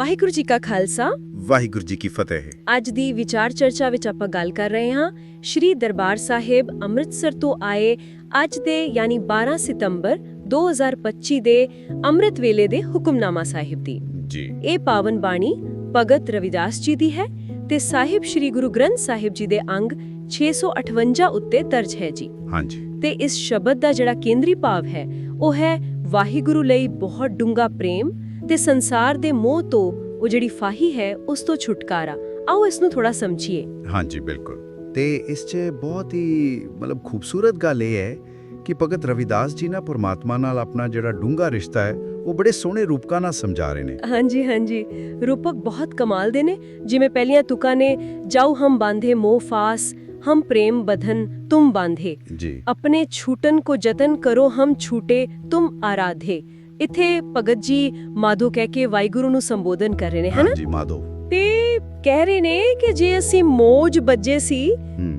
ਵਾਹਿਗੁਰੂ ਜੀ ਕਾ ਖਾਲਸਾ। ਵਾਹਿਗੁਰੂ ਜੀ ਕੀ ਫਤਿਹ। ਅੱਜ ਦੀ ਵਿਚਾਰ ਚਰਚਾ ਵਿੱਚ ਆਪਾਂ ਗੱਲ ਕਰ ਰਹੇ ਹਾਂ। ਸ਼੍ਰੀ ਦਰਬਾਰ ਸਾਹਿਬ ਅੰਮ੍ਰਿਤਸਰ ਤੋਂ ਆਏ ਅੱਜ ਦੇ ਯਾਨੀ 12 ਸਤੰਬਰ 2025 ਦੇ ਅੰਮ੍ਰਿਤ ਵੇਲੇ ਦੇ ਹੁਕਮਨਾਮਾ ਸਾਹਿਬ ਦੀ। ਜੀ। ਇਹ ਪਾਵਨ ਬਾਣੀ ਭਗਤ ਰਵਿਦਾਸ ਜੀ ਦੀ ਹੈ ਤੇ ਸਾਹਿਬ ਸ਼੍ਰੀ ਗੁਰੂ ਗ੍ਰੰਥ ਸਾਹਿਬ ਜੀ ਦੇ ਅੰਗ 658 ਉੱਤੇ ਦਰਜ ਹੈ ਜੀ। ਹਾਂਜੀ। ਤੇ ਇਸ ਸ਼ਬਦ ਦਾ ਜਿਹੜਾ ਕੇਂਦਰੀ ਭਾਵ ਹੈ ਉਹ ਹੈ ਵਾਹਿਗੁਰੂ ਲਈ ਬਹੁਤ ਡੂੰਗਾ ਪ੍ਰੇਮ ਤੇ ਸੰਸਾਰ ਦੇ ਮੋਹ ਤੋਂ ਉਹ ਜਿਹੜੀ ਫਾਹੀ ਹੈ ਉਸ ਤੋਂ ਛੁਟਕਾਰਾ। ਆਓ ਇਸ ਨੂੰ ਥੋੜਾ ਸਮਝੀਏ। ਹਾਂਜੀ ਬਿਲਕੁਲ। ਤੇ ਇਸ 'ਚ ਬਹੁਤ ਹੀ ਮਤਲਬ ਖੂਬਸੂਰਤ ਗੱਲ ਇਹ ਹੈ ਕਿ ਭਗਤ ਰਵਿਦਾਸ ਜੀ ਨਾ ਪਰਮਾਤਮਾ ਨਾਲ ਆਪਣਾ ਜਿਹੜਾ ਡੂੰਘਾ ਰਿਸ਼ਤਾ ਹੈ ਉਹ ਬੜੇ ਸੋਹਣੇ ਰੂਪਕਾਂ ਨਾਲ ਸਮਝਾ ਰਹੇ ਨੇ। ਹਾਂਜੀ ਹਾਂਜੀ। ਰੂਪਕ ਬਹੁਤ ਕਮਾਲ ਦੇ ਨੇ। ਜਿਵੇਂ ਪਹਿਲੀਆਂ ਤੁਕਾਂ ਨੇ ਜਾਉ ਹਮ ਬਾਂਧੇ ਮੋਹ ਫਾਸ ਹਮ ਪ੍ਰੇਮ ਬਧਨ ਤੁਮ ਬਾਂਧੇ। ਜੀ। ਆਪਣੇ ਛੂਟਨ ਕੋ ਜਤਨ ਕਰੋ ਹਮ ਛੂਟੇ ਤੁਮ ਆਰਾਧੇ। ਇੱਥੇ ਭਗਤ ਜੀ ਮਾਧੋ ਕਹਿ ਕੇ ਵਾਹਿਗੁਰੂ ਨੂੰ ਸੰਬੋਧਨ ਕਰ ਰਹੇ ਨੇ ਹਨਾ? ਹਾਂਜੀ ਮਾਧੋ। ਤੇ ਕਹਿ ਰਹੇ ਨੇ ਕਿ ਜੇ ਅਸੀਂ ਮੋਜ ਬੱਜੇ ਸੀ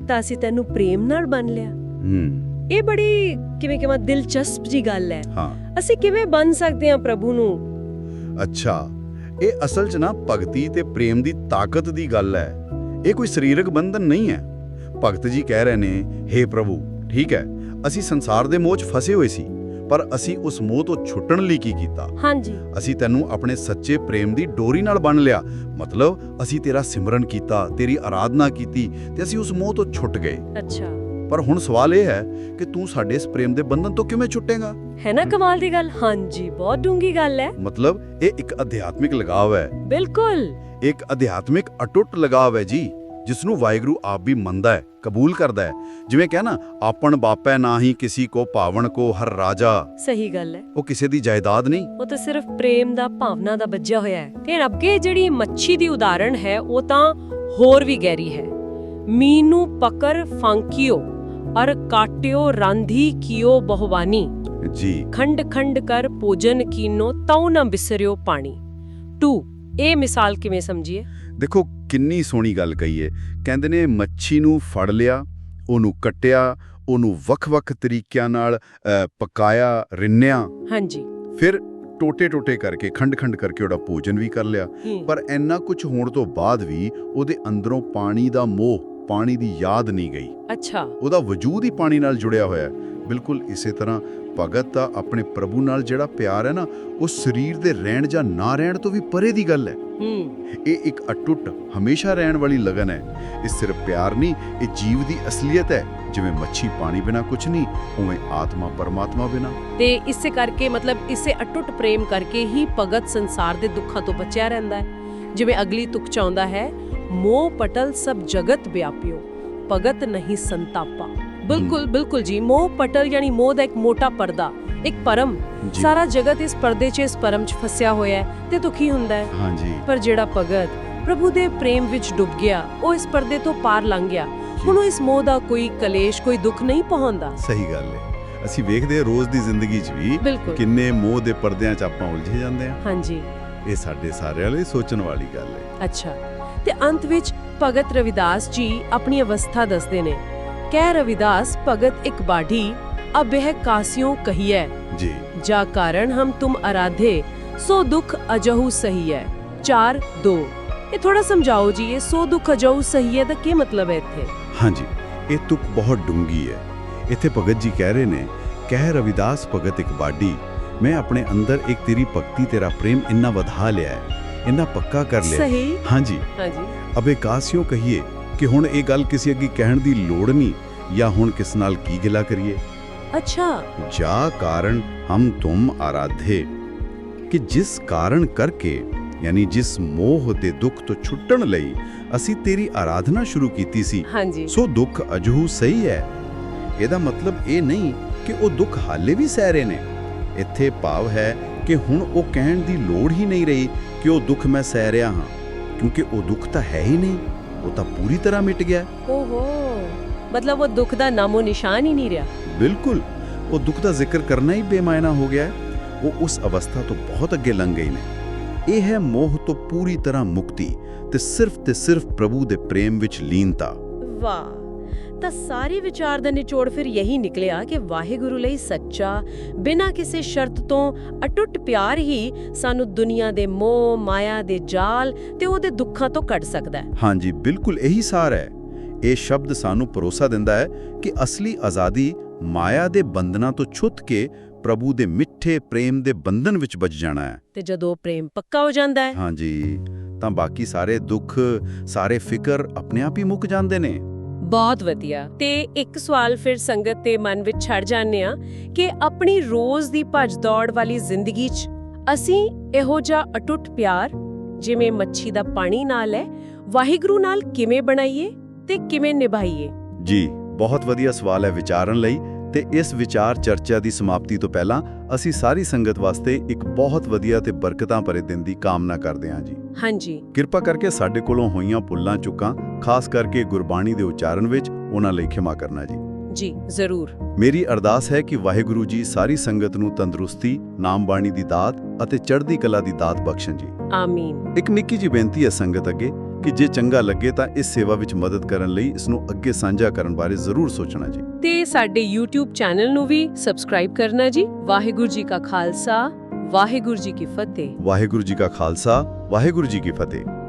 ਤਾਂ ਅਸੀਂ ਤੈਨੂੰ ਪ੍ਰੇਮ ਨਾਲ ਬਣ ਲਿਆ। ਇਹ ਬੜੀ ਕਿਵੇਂ ਕਿਵੇਂ ਦਿਲਚਸਪ ਜੀ ਗੱਲ ਹੈ। ਹਾਂ। ਅਸੀਂ ਕਿਵੇਂ ਬਣ ਸਕਦੇ ਹਾਂ ਪ੍ਰਭੂ ਨੂੰ? ਅੱਛਾ ਇਹ ਅਸਲ 'ਚ ਨਾ ਭਗਤੀ ਤੇ ਪ੍ਰੇਮ ਦੀ ਤਾਕਤ ਦੀ ਗੱਲ ਹੈ। ਇਹ ਕੋਈ ਸਰੀਰਕ ਬੰਧਨ ਨਹੀਂ ਹੈ। ਭਗਤ ਜੀ ਕਹਿ ਰਹੇ ਨੇ हे ਪ੍ਰਭੂ ਠੀਕ ਹੈ ਅਸੀਂ ਸੰਸਾਰ ਦੇ ਮੋਹ 'ਚ ਫਸੇ ਹੋਏ ਸੀ। ਪਰ ਅਸੀਂ ਉਸ ਮੋਹ ਤੋਂ ਛੁੱਟਣ ਲਈ ਕੀ ਕੀਤਾ? ਹਾਂਜੀ। ਅਸੀਂ ਤੈਨੂੰ ਆਪਣੇ ਸੱਚੇ ਪ੍ਰੇਮ ਦੀ ਡੋਰੀ ਨਾਲ ਬੰਨ ਲਿਆ। ਮਤਲਬ ਅਸੀਂ ਤੇਰਾ ਸਿਮਰਨ ਕੀਤਾ ਤੇਰੀ ਆਰਾਧਨਾ ਕੀਤੀ ਤੇ ਅਸੀਂ ਉਸ ਮੋਹ ਤੋਂ ਛੁੱਟ ਗਏ। ਅੱਛਾ। ਪਰ ਹੁਣ ਸਵਾਲ ਇਹ ਹੈ ਕਿ ਤੂੰ ਸਾਡੇ ਇਸ ਪ੍ਰੇਮ ਦੇ ਬੰਧਨ ਤੋਂ ਕਿਵੇਂ ਛੁੱਟੇਗਾ? ਹੈ ਨਾ ਕਮਾਲ ਦੀ ਗੱਲ? ਹਾਂਜੀ ਬਹੁਤ ਡੂੰਗੀ ਗੱਲ ਹੈ। ਮਤਲਬ ਇਹ ਇੱਕ ਅਧਿਆਤਮਿਕ ਲਗਾਵ ਹੈ। ਬਿਲਕੁਲ। ਇੱਕ ਅਧਿਆਤਮਿਕ ਅਟੁੱਟ ਲਗਾਵ ਹੈ ਜੀ। ਜਿਸ ਨੂੰ ਵਾਹਿਗੁਰੂ ਆਪ ਵੀ ਮੰਨਦਾ ਹੈ ਕਬੂਲ ਕਰਦਾ ਹੈ। ਜਿਵੇਂ ਕਿਹਾ ਨਾ ਆਪਣ ਬਾਪੈ ਨਾਹੀ ਕਿਸੀ ਕੋ ਭਾਵਨ ਕੋ ਹਰ ਰਾਜਾ। ਸਹੀ ਗੱਲ ਹੈ। ਉਹ ਕਿਸੇ ਦੀ ਜਾਇਦਾਦ ਨਹੀਂ। ਉਹ ਤਾਂ ਸਿਰਫ ਪ੍ਰੇਮ ਦਾ ਭਾਵਨਾ ਦਾ ਬੱਜਿਆ ਹੋਇਆ ਹੈ। ਤੇ ਅੱਗੇ ਜਿਹੜੀ ਮੱਛੀ ਦੀ ਉਦਾਹਰਣ ਹੈ ਉਹ ਤਾਂ ਹੋਰ ਵੀ ਗਹਿਰੀ ਹੈ। ਮੀਨੂ ਪਕਰ ਫਾਂਕਿਓ ਅਰ ਕਾਟਿਓ ਰਾਂਧੀ ਕੀਓ ਬਹੁਵਾਨੀ ਜੀ। ਖੰਡ ਖੰਡ ਕਰ ਭੋਜਨ ਕੀਨੋ ਤਉ ਨ ਬਿਸਰਿਓ ਪਾਣੀ। 2 ਇਹ ਮਿਸਾਲ ਕਿਵੇਂ ਸਮਝੀਏ? ਦੇਖੋ ਕਿੰਨੀ ਸੋਹਣੀ ਗੱਲ ਕਹੀ ਹੈ ਕਹਿੰਦੇ ਨੇ ਮੱਛੀ ਨੂੰ ਫੜ ਲਿਆ ਉਹਨੂੰ ਕੱਟਿਆ ਉਹਨੂੰ ਵੱਖ-ਵੱਖ ਤਰੀਕਿਆਂ ਨਾਲ ਪਕਾਇਆ ਰਿੰਨਿਆ। ਹਾਂਜੀ। ਫਿਰ ਟੋਟੇ-ਟੋਟੇ ਕਰਕੇ ਖੰਡ-ਖੰਡ ਕਰਕੇ ਉਹਦਾ ਭੋਜਨ ਵੀ ਕਰ ਲਿਆ। ਪਰ ਇੰਨਾ ਕੁਝ ਹੋਣ ਤੋਂ ਬਾਅਦ ਵੀ ਉਹਦੇ ਅੰਦਰੋਂ ਪਾਣੀ ਦਾ ਮੋਹ ਪਾਣੀ ਦੀ ਯਾਦ ਨਹੀਂ ਗਈ। ਅੱਛਾ। ਉਹਦਾ ਵਜੂਦ ਹੀ ਪਾਣੀ ਨਾਲ ਜੁੜਿਆ ਹੋਇਆ ਹੈ। ਬਿਲਕੁਲ ਇਸੇ ਤਰ੍ਹਾਂ ਭਗਤ ਦਾ ਆਪਣੇ ਪ੍ਰਭੂ ਨਾਲ ਜਿਹੜਾ ਪਿਆਰ ਹੈ ਨਾ ਉਹ ਸਰੀਰ ਦੇ ਰਹਿਣ ਜਾਂ ਨਾ ਰਹਿਣ ਤੋਂ ਵੀ ਪਰੇ ਦੀ ਗੱਲ ਹੈ। ਹੂੰ। ਇਹ ਇੱਕ ਅਟੁੱਟ ਹਮੇਸ਼ਾ ਰਹਿਣ ਵਾਲੀ ਲਗਨ ਹੈ। ਇਹ ਸਿਰਫ ਪਿਆਰ ਨਹੀਂ ਇਹ ਜੀਵ ਦੀ ਅਸਲੀਅਤ ਹੈ। ਜਿਵੇਂ ਮੱਛੀ ਪਾਣੀ ਬਿਨਾ ਕੁਝ ਨਹੀਂ ਉਵੇਂ ਆਤਮਾ ਪਰਮਾਤਮਾ ਬਿਨਾ। ਤੇ ਇਸੇ ਕਰਕੇ ਮਤਲਬ ਇਸੇ ਅਟੁੱਟ ਪ੍ਰੇਮ ਕਰਕੇ ਹੀ ਭਗਤ ਸੰਸਾਰ ਦੇ ਦੁੱਖਾਂ ਤੋਂ ਬਚਿਆ ਰਹਿੰਦਾ ਹੈ। ਜਿਵੇਂ ਅਗਲੀ ਤੁਕ ਚਾਹੁੰਦਾ ਹੈ ਮੋਹ ਪਟਲ ਸਭ ਜਗਤ ਵਿਆਪਿਓ ਭਗਤ ਨਹੀਂ ਸੰਤਾਪਾ। ਬਿਲਕੁਲ ਬਿਲਕੁਲ ਜੀ ਮੋਹ ਪਟਲ ਯਾਨੀ ਮੋਹ ਦਾ ਇੱਕ ਮੋਟਾ ਪਰਦਾ ਇੱਕ ਪਰਮ। ਸਾਰਾ ਜਗਤ ਇਸ ਪਰਦੇ 'ਚ ਇਸ ਪਰਮ 'ਚ ਫਸਿਆ ਹੋਇਆ ਹੈ ਤੇ ਦੁਖੀ ਹੁੰਦਾ ਹੈ? ਹਾਂਜੀ। ਪਰ ਜਿਹੜਾ ਭਗਤ ਪ੍ਰਭੂ ਦੇ ਪ੍ਰੇਮ ਵਿੱਚ ਡੁੱਬ ਗਿਆ ਉਹ ਇਸ ਪਰਦੇ ਤੋਂ ਪਾਰ ਲੰਘ ਗਿਆ। ਹੁਣ ਉਹ ਇਸ ਮੋਹ ਦਾ ਕੋਈ ਕਲੇਸ਼ ਕੋਈ ਦੁੱਖ ਨਹੀਂ ਪਹੁੰਚਦਾ ਸਹੀ ਗੱਲ ਹੈ। ਅਸੀਂ ਵੇਖਦੇ ਹਾਂ ਰੋਜ਼ ਦੀ ਜ਼ਿੰਦਗੀ 'ਚ ਵੀ ਕਿੰਨੇ ਮੋਹ ਦੇ ਪਰਦਿਆਂ 'ਚ ਆਪਾਂ ਉਲਝੇ ਜਾਂਦੇ ਹਾਂ। ਹਾਂਜੀ। ਇਹ ਸਾਡੇ ਸਾਰਿਆਂ ਲਈ ਸੋਚਣ ਵਾਲੀ ਗੱਲ ਹੈ। ਅੱਛਾ। ਤੇ ਅੰਤ ਵਿੱਚ ਭਗਤ ਰਵਿਦਾਸ ਜੀ ਆਪਣੀ ਅਵਸਥਾ ਦੱਸਦੇ ਨੇ। ਕਹਿ ਰਵਿਦਾਸ ਭਗਤ ਇੱਕ ਬਾਢੀ ਅਬਹਿ ਕਾਸਿयों ਕਹੀਐ। ਜੀ। ਜਾ ਕਾਰਨ ਹਮ ਤੁਮ ਅਰਾਧੇ ਸੋ ਦੁਖ ਅਜਹੂ ਸਹੀ ਹੈ 4 2 ਇਹ ਥੋੜਾ ਸਮਝਾਓ ਜੀ ਇਹ ਸੋ ਦੁਖ ਅਜਹੂ ਸਹੀ ਹੈ ਦਾ ਕੀ ਮਤਲਬ ਹੈ ਇੱਥੇ? ਹਾਂਜੀ ਇਹ ਤੁਕ ਬਹੁਤ ਡੂੰਗੀ ਹੈ। ਇੱਥੇ ਭਗਤ ਜੀ ਕਹਿ ਰਹੇ ਨੇ ਕਹਿ ਰਵਿਦਾਸ ਭਗਤ ਇੱਕ ਬਾਡੀ ਮੈਂ ਆਪਣੇ ਅੰਦਰ ਇੱਕ ਤੇਰੀ ਭਗਤੀ ਤੇਰਾ ਪ੍ਰੇਮ ਇੰਨਾ ਵਧਾ ਲਿਆ ਹੈ। ਇੰਨਾ ਪੱਕਾ ਕਰ ਲਿਆ। ਸਹੀ। ਹਾਂਜੀ। ਹਾਂਜੀ। ਅਬੇ ਕਾਸਿਓ ਕਹੀਏ ਕਿ ਹੁਣ ਇਹ ਗੱਲ ਕਿਸੇ ਅੱਗੇ ਕਹਿਣ ਦੀ ਲੋੜ ਨਹੀਂ ਜਾਂ ਹੁਣ ਕਿਸ ਨਾਲ ਕੀ ਗਿਲਾ ਕਰੀਏ? ਅੱਛਾ। ਜਾ ਕਾਰਨ ਹਮ ਤੁਮ ਆਰਾਧੇ। ਕਿ ਜਿਸ ਕਾਰਨ ਕਰਕੇ ਯਾਨੀ ਜਿਸ ਮੋਹ ਦੇ ਦੁੱਖ ਤੋਂ ਛੁੱਟਣ ਲਈ ਅਸੀਂ ਤੇਰੀ ਆਰਾਧਨਾ ਸ਼ੁਰੂ ਕੀਤੀ ਸੀ ਹਾਂਜੀ। ਸੋ ਦੁੱਖ ਅਜਹੂ ਸਹੀ ਹੈ। ਇਹਦਾ ਮਤਲਬ ਇਹ ਨਹੀਂ ਕਿ ਉਹ ਦੁੱਖ ਹਾਲੇ ਵੀ ਸਹਿ ਰਹੇ ਨੇ। ਇੱਥੇ ਭਾਵ ਹੈ ਕਿ ਹੁਣ ਉਹ ਕਹਿਣ ਦੀ ਲੋੜ ਹੀ ਨਹੀਂ ਰਹੀ ਕਿ ਉਹ ਦੁੱਖ ਮੈਂ ਸਹਿ ਰਿਹਾ ਹਾਂ ਕਿਉਂਕਿ ਉਹ ਦੁੱਖ ਤਾਂ ਹੈ ਹੀ ਨਹੀਂ। ਉਹ ਤਾਂ ਪੂਰੀ ਤਰ੍ਹਾਂ ਮਿਟ ਗਿਆ। ਓਹੋ ਮਤਲਬ ਉਹ ਦੁੱਖ ਦਾ ਨਾਮੋ ਨਿਸ਼ਾਨ ਹੀ ਨਹੀਂ ਰਿਹਾ। ਬਿਲਕੁਲ। ਉਹ ਦੁੱਖ ਦਾ ਜ਼ਿਕਰ ਕਰਨਾ ਹੀ ਬੇਮਾਇਨਾ ਹੋ ਗਿਆ ਹੈ। ਉਹ ਉਸ ਅਵਸਥਾ ਤੋਂ ਬਹੁਤ ਅੱਗੇ ਲੰਘ ਗਏ ਨੇ। ਇਹ ਹੈ ਮੋਹ ਤੋਂ ਪੂਰੀ ਤਰ੍ਹਾਂ ਮੁਕਤੀ ਤੇ ਸਿਰਫ ਤੇ ਸਿਰਫ ਪ੍ਰਭੂ ਦੇ ਪ੍ਰੇਮ ਵਿੱਚ ਲੀਨਤਾ। ਵਾਹ। ਤਾਂ ਸਾਰੇ ਵਿਚਾਰ ਦਾ ਨਿਚੋੜ ਫਿਰ ਯਹੀ ਨਿਕਲਿਆ ਕਿ ਵਾਹਿਗੁਰੂ ਲਈ ਸੱਚਾ ਬਿਨਾਂ ਕਿਸੇ ਸ਼ਰਤ ਤੋਂ ਅਟੁੱਟ ਪਿਆਰ ਹੀ ਸਾਨੂੰ ਦੁਨੀਆ ਦੇ ਮੋਹ ਮਾਇਆ ਦੇ ਜਾਲ ਤੇ ਉਹਦੇ ਦੁੱਖਾਂ ਤੋਂ ਕੱਢ ਸਕਦਾ ਹੈ। ਹਾਂਜੀ ਬਿਲਕੁਲ ਇਹੀ ਸਾਰ ਹੈ। ਇਹ ਸ਼ਬਦ ਸਾਨੂੰ ਭਰੋਸਾ ਦਿੰਦਾ ਹੈ ਕਿ ਅਸਲੀ ਆਜ਼ਾਦੀ ਮਾਇਆ ਦੇ ਬੰਧਨਾਂ ਤੋਂ ਛੁੱਟ ਕੇ ਪ੍ਰਭੂ ਦੇ ਮਿੱਠੇ ਪ੍ਰੇਮ ਦੇ ਬੰਧਨ ਵਿੱਚ ਬਚ ਜਾਣਾ ਹੈ। ਤੇ ਜਦੋਂ ਪ੍ਰੇਮ ਪੱਕਾ ਹੋ ਜਾਂਦਾ ਹੈ। ਹਾਂਜੀ ਤਾਂ ਬਾਕੀ ਸਾਰੇ ਦੁੱਖ ਸਾਰੇ ਫਿਕਰ ਆਪਣੇ ਆਪ ਹੀ ਮੁੱਕ ਜਾਂਦੇ ਨੇ। ਬਹੁਤ ਵਧੀਆ। ਤੇ ਇੱਕ ਸਵਾਲ ਫਿਰ ਸੰਗਤ ਦੇ ਮਨ ਵਿੱਚ ਛੜ ਜਾਂਦੇ ਆ ਕਿ ਆਪਣੀ ਰੋਜ਼ ਦੀ ਭੱਜ ਦੌੜ ਵਾਲੀ ਜ਼ਿੰਦਗੀ 'ਚ ਅਸੀਂ ਇਹੋ ਜਿਹਾ ਅਟੁੱਟ ਪਿਆਰ, ਜਿਵੇਂ ਮੱਛੀ ਦਾ ਪਾਣੀ ਨਾਲ ਹੈ, ਵਾਹਿਗੁਰੂ ਨਾਲ ਕਿਵੇਂ ਬਣਾਈਏ ਤੇ ਕਿਵੇਂ ਨਿਭਾਈਏ? ਜੀ, ਬਹੁਤ ਵਧੀਆ ਸਵਾਲ ਹੈ ਵਿਚਾਰਨ ਲਈ। ਤੇ ਇਸ ਵਿਚਾਰ ਚਰਚਾ ਦੀ ਸਮਾਪਤੀ ਤੋਂ ਪਹਿਲਾਂ ਅਸੀਂ ਸਾਰੀ ਸੰਗਤ ਵਾਸਤੇ ਇੱਕ ਬਹੁਤ ਵਧੀਆ ਤੇ ਬਰਕਤਾਂ ਭਰੇ ਦਿਨ ਦੀ ਕਾਮਨਾ ਕਰਦੇ ਹਾਂ ਜੀ। ਹਾਂਜੀ। ਕਿਰਪਾ ਕਰਕੇ ਸਾਡੇ ਕੋਲੋਂ ਹੋਈਆਂ ਪੁੱਲਾਂ ਚੁੱਕਾਂ ਖਾਸ ਕਰਕੇ ਗੁਰਬਾਣੀ ਦੇ ਉਚਾਰਨ ਵਿੱਚ ਉਹਨਾਂ ਲਈ ਖਿਮਾ ਕਰਨਾ ਜੀ। ਜੀ ਜ਼ਰੂਰ। ਮੇਰੀ ਅਰਦਾਸ ਹੈ ਕਿ ਵਾਹਿਗੁਰੂ ਜੀ ਸਾਰੀ ਸੰਗਤ ਨੂੰ ਤੰਦਰੁਸਤੀ ਨਾਮ ਬਾਣੀ ਦੀ ਦਾਤ ਅਤੇ ਚੜ੍ਹਦੀ ਕਲਾ ਦੀ ਦਾਤ ਬਖਸ਼ਣ ਜੀ। ਆਮੀਨ। ਇੱਕ ਨਿੱਕੀ ਜਿਹੀ ਬੇਨਤੀ ਹੈ ਸੰਗਤ ਅੱਗੇ ਕਿ ਜੇ ਚੰਗਾ ਲੱਗੇ ਤਾਂ ਇਸ ਸੇਵਾ ਵਿੱਚ ਮਦਦ ਕਰਨ ਲਈ ਇਸ ਨੂੰ ਅੱਗੇ ਸਾਂਝਾ ਕਰਨ ਬਾਰੇ ਜ਼ਰੂਰ ਸੋਚਣਾ ਜੀ। ਤੇ ਸਾਡੇ YouTube ਚੈਨਲ ਨੂੰ ਵੀ ਸਬਸਕ੍ਰਾਈਬ ਕਰਨਾ ਜੀ। ਵਾਹਿਗੁਰੂ ਜੀ ਕਾ ਖਾਲਸਾ ਵਾਹਿਗੁਰੂ ਜੀ ਕੀ ਫਤਿਹ। ਵਾਹਿਗੁਰੂ ਜੀ ਕਾ ਖਾਲਸਾ ਵਾਹਿਗੁਰੂ ਜੀ ਕੀ ਫਤਿਹ।